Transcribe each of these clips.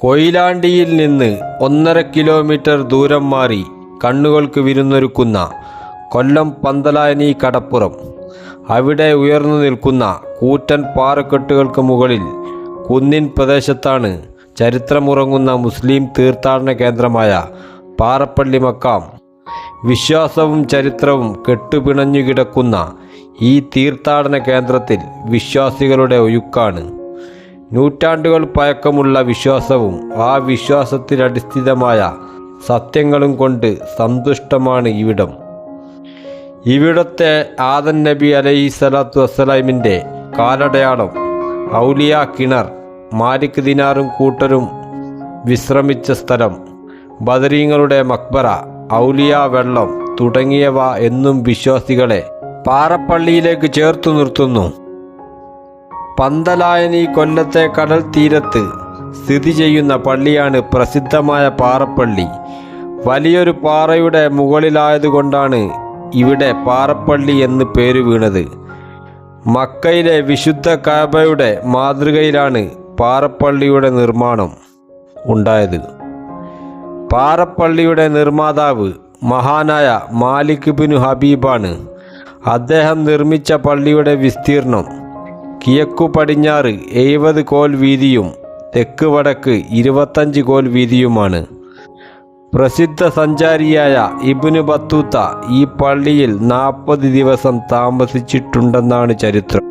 കൊയിലാണ്ടിയിൽ നിന്ന് ഒന്നര കിലോമീറ്റർ ദൂരം മാറി കണ്ണുകൾക്ക് വിരുന്നൊരുക്കുന്ന കൊല്ലം പന്തലാനി കടപ്പുറം. അവിടെ ഉയർന്നു നിൽക്കുന്ന കൂറ്റൻ പാറക്കെട്ടുകൾക്ക് മുകളിൽ കുന്നിൻ പ്രദേശത്താണ് ചരിത്രമുറങ്ങുന്ന മുസ്ലിം തീർത്ഥാടന കേന്ദ്രമായ പാറപ്പള്ളി മക്കാം. വിശ്വാസവും ചരിത്രവും കെട്ടുപിണഞ്ഞു കിടക്കുന്ന ഈ തീർത്ഥാടന കേന്ദ്രത്തിൽ വിശ്വാസികളുടെ ഒഴുക്കാണ്. നൂറ്റാണ്ടുകൾ പഴക്കമുള്ള വിശ്വാസവും ആ വിശ്വാസത്തിലടിസ്ഥിതമായ സത്യങ്ങളും കൊണ്ട് സന്തുഷ്ടമാണ് ഇവിടം. ഇവിടത്തെ ആദൻ നബി അലൈഹി സ്വലാത്തു വസ്സലാമിന്റെ കാലടയാളം ഔലിയ കിണർ മാലിക് ദിനാറും കൂട്ടരും വിശ്രമിച്ച സ്ഥലം ബദരീങ്ങളുടെ മക്ബറ ഔലിയ വെള്ളം തുടങ്ങിയവ എന്നും വിശ്വാസികളെ പാറപ്പള്ളിയിലേക്ക് ചേർത്തു നിർത്തുന്നു. പന്തലായനി കൊല്ലത്തെ കടൽ തീരത്ത് സ്ഥിതി ചെയ്യുന്ന പള്ളിയാണ് പ്രസിദ്ധമായ പാറപ്പള്ളി. വലിയൊരു പാറയുടെ മുകളിലായതുകൊണ്ടാണ് ഇവിടെ പാറപ്പള്ളി എന്ന് പേര് വീണത്. മക്കയിലെ വിശുദ്ധ കാബയുടെ മാതൃകയിലാണ് പാറപ്പള്ളിയുടെ നിർമ്മാണം ഉണ്ടായത്. പാറപ്പള്ളിയുടെ നിർമ്മാതാവ് മഹാനായ മാലിക് ബിൻ ഹബീബാണ്. അദ്ദേഹം നിർമ്മിച്ച പള്ളിയുടെ വിസ്തീർണം കിഴക്കു പടിഞ്ഞാറ് എഴുപത് കോൽ വീതിയും തെക്ക് വടക്ക് ഇരുപത്തഞ്ച് കോൽ വീതിയുമാണ്. പ്രസിദ്ധ സഞ്ചാരിയായ ഇബ്നു ബത്തൂത്ത ഈ പള്ളിയിൽ നാൽപ്പത് ദിവസം താമസിച്ചിട്ടുണ്ടെന്നാണ് ചരിത്രം.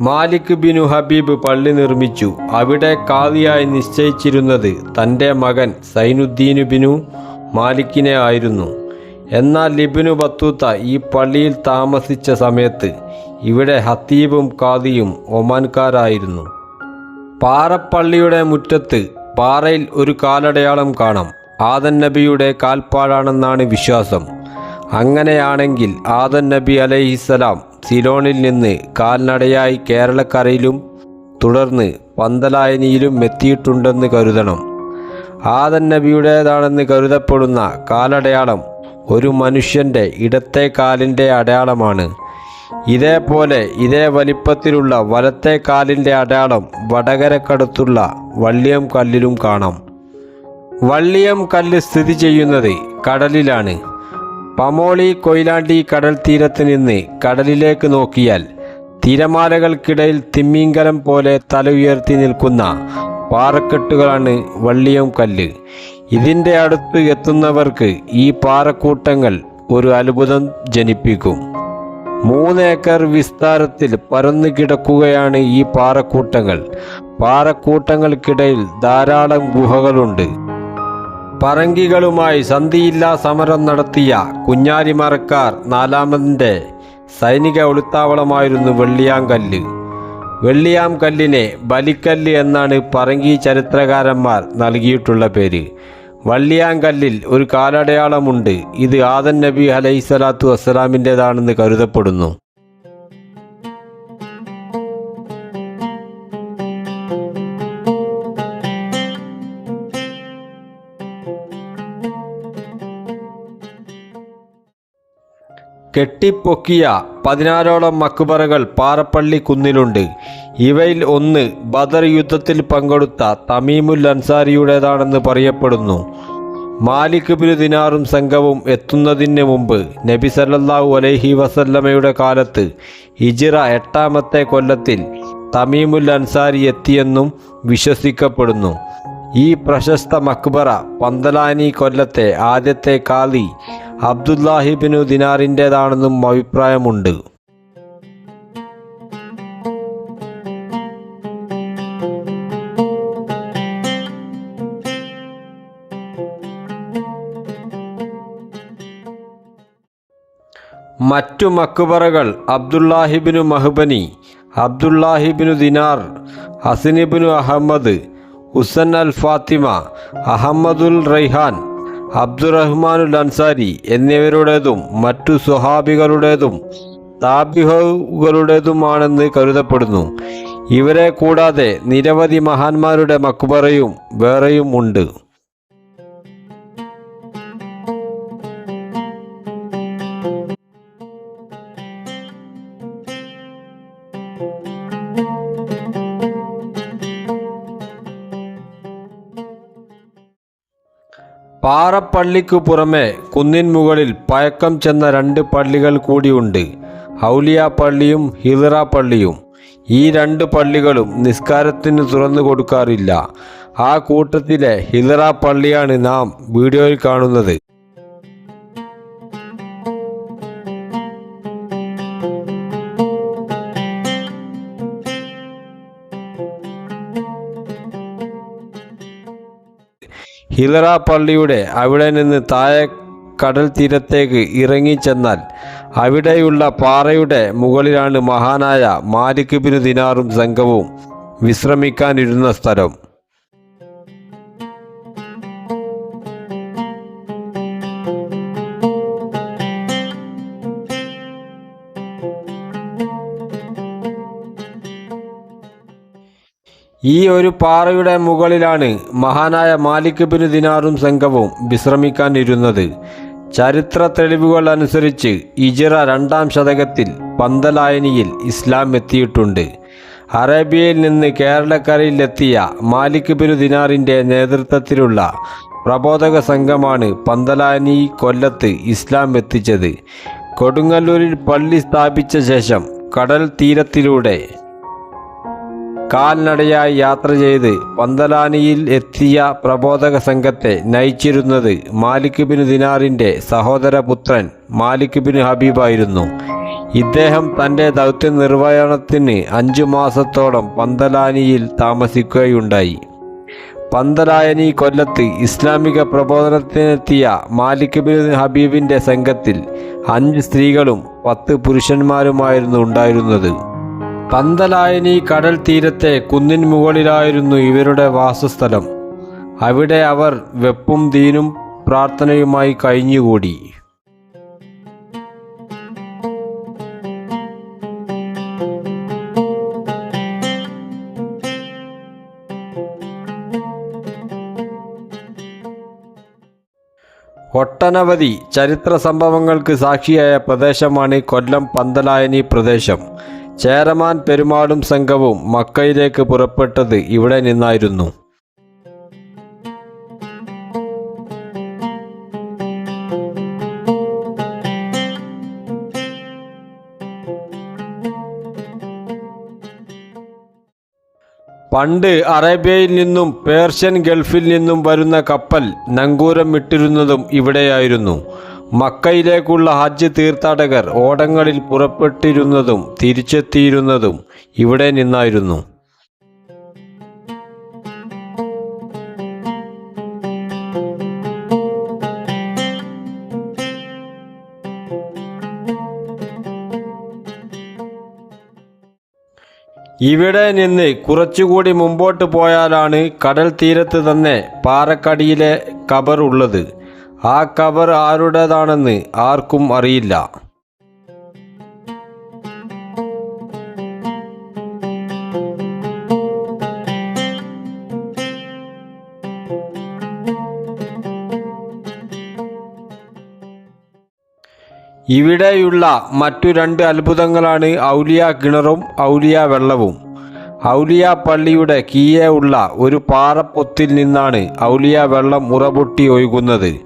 മാലിക് ബിനു ഹബീബ് പള്ളി നിർമ്മിച്ചു. അവിടെ കാതിയായി നിശ്ചയിച്ചിരുന്നത് തന്റെ മകൻ സൈനുദ്ദീനു ബിനു മാലിക്കിനെ ആയിരുന്നു. എന്നാൽ ലിബിനു ബത്തൂത്ത ഈ പള്ളിയിൽ താമസിച്ച സമയത്ത് ഇവിടെ ഹത്തീബും കാദിയും ഒമാൻകാരായിരുന്നു. പാറപ്പള്ളിയുടെ മുറ്റത്ത് പാറയിൽ ഒരു കാലടയാളം കാണാം. ആദൻ നബിയുടെ കാൽപ്പാടാണെന്നാണ് വിശ്വാസം. അങ്ങനെയാണെങ്കിൽ ആദൻ നബി അലൈഹിസ്സലാം സിലോണിൽ നിന്ന് കാൽനടയായി കേരളക്കരയിലും തുടർന്ന് പന്തലായനിയിലും എത്തിയിട്ടുണ്ടെന്ന് കരുതണം. ആദൻ നബിയുടേതാണെന്ന് കരുതപ്പെടുന്ന കാലടയാളം ഒരു മനുഷ്യന്റെ ഇടത്തെ കാലിന്റെ അടയാളമാണ്. ഇതേപോലെ ഇതേ വലിപ്പത്തിലുള്ള വലത്തെ കാലിന്റെ അടയാളം വടകരക്കടുത്തുള്ള വള്ളിയം കല്ലിലും കാണാം. വള്ളിയം കല്ല് സ്ഥിതി ചെയ്യുന്നത് കടലിലാണ്. പമോളി കൊയിലാണ്ടി കടൽ തീരത്ത് നിന്ന് കടലിലേക്ക് നോക്കിയാൽ തിരമാലകൾക്കിടയിൽ തിമ്മിങ്കലം പോലെ തല ഉയർത്തി നിൽക്കുന്ന പാറക്കെട്ടുകളാണ് വള്ളിയം കല്ല്. ഇതിന്റെ അടുത്ത് എത്തുന്നവർക്ക് ഈ പാറക്കൂട്ടങ്ങൾ ഒരു അത്ഭുതം ജനിപ്പിക്കും. മൂന്ന് ഏക്കർ വിസ്താരത്തിൽ പരന്നു കിടക്കുകയാണ് ഈ പാറക്കൂട്ടങ്ങൾ. പാറക്കൂട്ടങ്ങൾക്കിടയിൽ ധാരാളം ഗുഹകളുണ്ട്. പറങ്കികളുമായി സന്ധിയില്ലാ സമരം നടത്തിയ കുഞ്ഞാലിമറക്കാർ നാലാമതിന്റെ സൈനിക ഒളിത്താവളമായിരുന്നു വെള്ളിയാംകല്ല്. വെള്ളിയാംകല്ലിനെ ബലിക്കല്ല് എന്നാണ് പറങ്കി ചരിത്രകാരന്മാർ നൽകിയിട്ടുള്ള പേര്. വള്ളിയാങ്കല്ലിൽ ഒരു കാലടയാളമുണ്ട്. ഇത് ആദൻ നബി അലൈഹിസ്സലാത്തു വസ്സലാമിന്റെതാണെന്ന് കരുതപ്പെടുന്നു. കെട്ടിപ്പൊക്കിയ പതിനാറോളം മക്ബറകൾ പാറപ്പള്ളി കുന്നിലുണ്ട് ഇവയിൽ ഒന്ന് ബദർ യുദ്ധത്തിൽ പങ്കെടുത്ത തമീമുൽ അൻസാരിയുടേതാണെന്ന് പറയപ്പെടുന്നു. മാലിക് ബിനു ദിനാറും സംഘവും എത്തുന്നതിന് മുമ്പ് നബി സല്ലല്ലാഹു അലൈഹി വസല്ലമയുടെ കാലത്ത് ഇജിറ എട്ടാമത്തെ കൊല്ലത്തിൽ തമീമുൽ അൻസാരി എത്തിയെന്നും വിശ്വസിക്കപ്പെടുന്നു. ഈ പ്രശസ്ത മക്ബറ പന്തലാനി കൊല്ലത്തെ ആദ്യത്തെ കാലി അബ്ദുല്ലാഹിബിനു ദിനാറിന്റേതാണെന്നും അഭിപ്രായമുണ്ട്. മറ്റു മക്ബറകൾ അബ്ദുല്ലാഹിബിനു മഹബനി അബ്ദുല്ലാഹിബിനു ദിനാർ ഹസിനിബിനു അഹമ്മദ് ഹുസൻ അൽ ഫാത്തിമ അഹമ്മദുൽ റൈഹാൻ അബ്ദുറഹ്മാനുൽ അൻസാരി എന്നിവരുടേതും മറ്റു സ്വഹാബികളുടേതും താബിഹുകളുടേതുമാണെന്ന് കരുതപ്പെടുന്നു. ഇവരെ കൂടാതെ നിരവധി മഹാന്മാരുടെ മക്ബറയും വേറെയും ഉണ്ട്. പാറപ്പള്ളിക്കു പുറമെ കുന്നിൻ മുകളിൽ പഴക്കം ചെന്ന രണ്ട് പള്ളികൾ കൂടിയുണ്ട് ഔലിയ പള്ളിയും ഹിറ പള്ളിയും. ഈ രണ്ട് പള്ളികളും നിസ്കാരത്തിന് തുറന്നു കൊടുക്കാറില്ല. ആ കൂട്ടത്തിലെ ഹിറ പള്ളിയാണ് നാം വീഡിയോയിൽ കാണുന്നത്. ഹിലറ പള്ളിയുടെ അവിടെ നിന്ന് താഴെ കടൽ തീരത്തേക്ക് ഇറങ്ങിച്ചെന്നാൽ അവിടെയുള്ള പാറയുടെ മുകളിലാണ് മഹാനായ മാലിക് ബിനു ദിനാറും സംഘവും വിശ്രമിക്കാനിരുന്ന സ്ഥലം. ഈ ഒരു പാറയുടെ മുകളിലാണ് മഹാനായ മാലിക് ബിൻ ദിനാറും സംഘവും വിശ്രമിക്കാനിരുന്നത്. ചരിത്ര തെളിവുകൾ അനുസരിച്ച് ഇജിറ രണ്ടാം ശതകത്തിൽ പന്തലായനിയിൽ ഇസ്ലാം എത്തിയിട്ടുണ്ട്. അറേബ്യയിൽ നിന്ന് കേരളക്കരയിലെത്തിയ മാലിക് ബിൻ ദിനാറിന്റെ നേതൃത്വത്തിലുള്ള പ്രബോധക സംഘമാണ് പന്തലാനി കൊല്ലത്ത് ഇസ്ലാം എത്തിച്ചത്. കൊടുങ്ങല്ലൂരിൽ പള്ളി സ്ഥാപിച്ച ശേഷം കടൽ തീരത്തിലൂടെ കാൽനടയായി യാത്ര ചെയ്ത് പന്തലാനിയിൽ എത്തിയ പ്രബോധക സംഘത്തെ നയിച്ചിരുന്നത് മാലിക് ബിൻ ദിനാറിന്റെ സഹോദരപുത്രൻ മാലിക് ബിൻ ഹബീബായിരുന്നു. ഇദ്ദേഹം തന്റെ ദൗത്യ നിർവഹണത്തിന് അഞ്ചു മാസത്തോളം പന്തലാനിയിൽ താമസിക്കുകയുണ്ടായി. പന്തലായനി കൊല്ലത്ത് ഇസ്ലാമിക പ്രബോധനത്തിനെത്തിയ മാലിക് ബിൻ ഹബീബിന്റെ സംഘത്തിൽ അഞ്ച് സ്ത്രീകളും പത്ത് പുരുഷന്മാരുമായിരുന്നു ഉണ്ടായിരുന്നത്. പന്തലായനി കടൽ തീരത്തെ കുന്നിൻ മുകളിലായിരുന്നു ഇവരുടെ വാസസ്ഥലം. അവിടെ അവർ വെപ്പും ദീനും പ്രാർത്ഥനയുമായി കഴിഞ്ഞുകൂടി. ഒട്ടനവധി ചരിത്ര സംഭവങ്ങൾക്ക് സാക്ഷിയായ പ്രദേശമാണ് കൊല്ലം പന്തലായനി പ്രദേശം. ചേരമാൻ പെരുമാടും സംഘവും മക്കയിലേക്ക് പുറപ്പെട്ടത് ഇവിടെ നിന്നായിരുന്നു. പണ്ട് അറേബ്യയിൽ നിന്നും പേർഷ്യൻ ഗൾഫിൽ നിന്നും വരുന്ന കപ്പൽ നങ്കൂരം ഇട്ടിരുന്നതും ഇവിടെയായിരുന്നു. മക്കയിലേക്കുള്ള ഹജ്ജ് തീർത്ഥാടകർ ഓടങ്ങളിൽ പുറപ്പെട്ടിരുന്നതും തിരിച്ചെത്തിയിരുന്നതും ഇവിടെ നിന്നായിരുന്നു. ഇവിടെ നിന്ന് കുറച്ചുകൂടി മുമ്പോട്ട് പോയാലാണ് കടൽ തീരത്ത് തന്നെ പാറക്കടിയിലെ കബർ ഉള്ളത്. ആ കബർ ആരുടേതാണെന്ന് ആർക്കും അറിയില്ല. ഇവിടെയുള്ള മറ്റു രണ്ട് അത്ഭുതങ്ങളാണ് ഔലിയ കിണറും ഔലിയ വെള്ളവും. ഔലിയ പള്ളിയുടെ കീഴെ ഉള്ള ഒരു പാറപ്പൊത്തിൽ നിന്നാണ് ഔലിയ വെള്ളം ഉറപൊട്ടി ഒഴുകുന്നത്.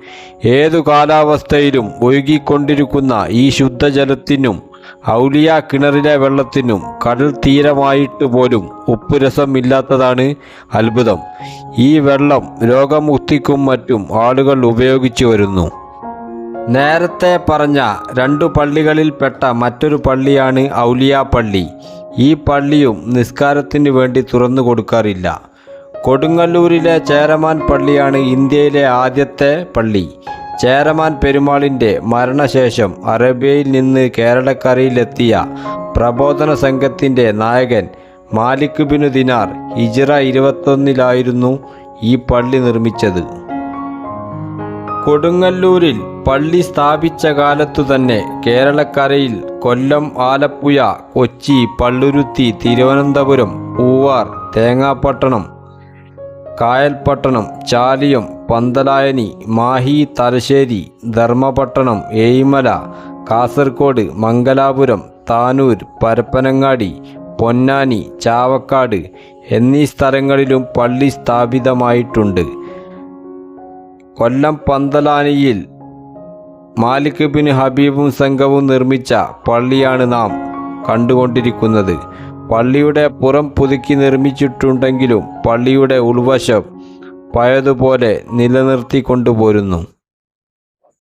ഏതു കാലാവസ്ഥയിലും ഒഴുകിക്കൊണ്ടിരിക്കുന്ന ഈ ശുദ്ധജലത്തിനും ഔലിയ കിണറിലെ വെള്ളത്തിനും കടൽ തീരമായിട്ട് പോലും ഉപ്പുരസമില്ലാത്തതാണ് അത്ഭുതം. ഈ വെള്ളം രോഗമുക്തിക്കും മറ്റും ആളുകൾ ഉപയോഗിച്ചു വരുന്നു. നേരത്തെ പറഞ്ഞ രണ്ടു പള്ളികളിൽപ്പെട്ട മറ്റൊരു പള്ളിയാണ് ഔലിയ പള്ളി ഈ പള്ളിയും നിസ്കാരത്തിന് വേണ്ടി തുറന്നു കൊടുക്കാറില്ല. കൊടുങ്ങല്ലൂരിലെ ചേരമാൻ പള്ളിയാണ് ഇന്ത്യയിലെ ആദ്യത്തെ പള്ളി. ചേരമാൻ പെരുമാളിന്റെ മരണശേഷം അറേബ്യയിൽ നിന്ന് കേരളക്കരയിലെത്തിയ പ്രബോധന സംഘത്തിന്റെ നായകൻ മാലിക് ബിനു ദിനാർ ഹിജ്റ ഇരുപത്തൊന്നിലായിരുന്നു ഈ പള്ളി നിർമ്മിച്ചത്. കൊടുങ്ങല്ലൂരിൽ പള്ളി സ്ഥാപിച്ച കാലത്തു തന്നെ കേരളക്കരയിൽ കൊല്ലം ആലപ്പുഴ കൊച്ചി പള്ളുരുത്തി തിരുവനന്തപുരം പൂവാർ തേങ്ങാപ്പട്ടണം കായൽപട്ടണം ചാലിയം പന്തലായനി മാഹി തലശ്ശേരി ധർമ്മപട്ടണം ഏയ്മല കാസർഗോഡ് മംഗലാപുരം താനൂർ പരപ്പനങ്ങാടി പൊന്നാനി ചാവക്കാട് എന്നീ സ്ഥലങ്ങളിലും പള്ളി സ്ഥാപിതമായിട്ടുണ്ട്. കൊല്ലം പന്തലാനിയിൽ മാലിക് ബിൻ ഹബീബും സംഘവും നിർമ്മിച്ച പള്ളിയാണ് നാം കണ്ടുകൊണ്ടിരിക്കുന്നത്. പള്ളിയുടെ പുറം പുതുക്കി നിർമ്മിച്ചിട്ടുണ്ടെങ്കിലും പള്ളിയുടെ ഉൾവശം പഴയതുപോലെ നിലനിർത്തി കൊണ്ടുപോരുന്നു.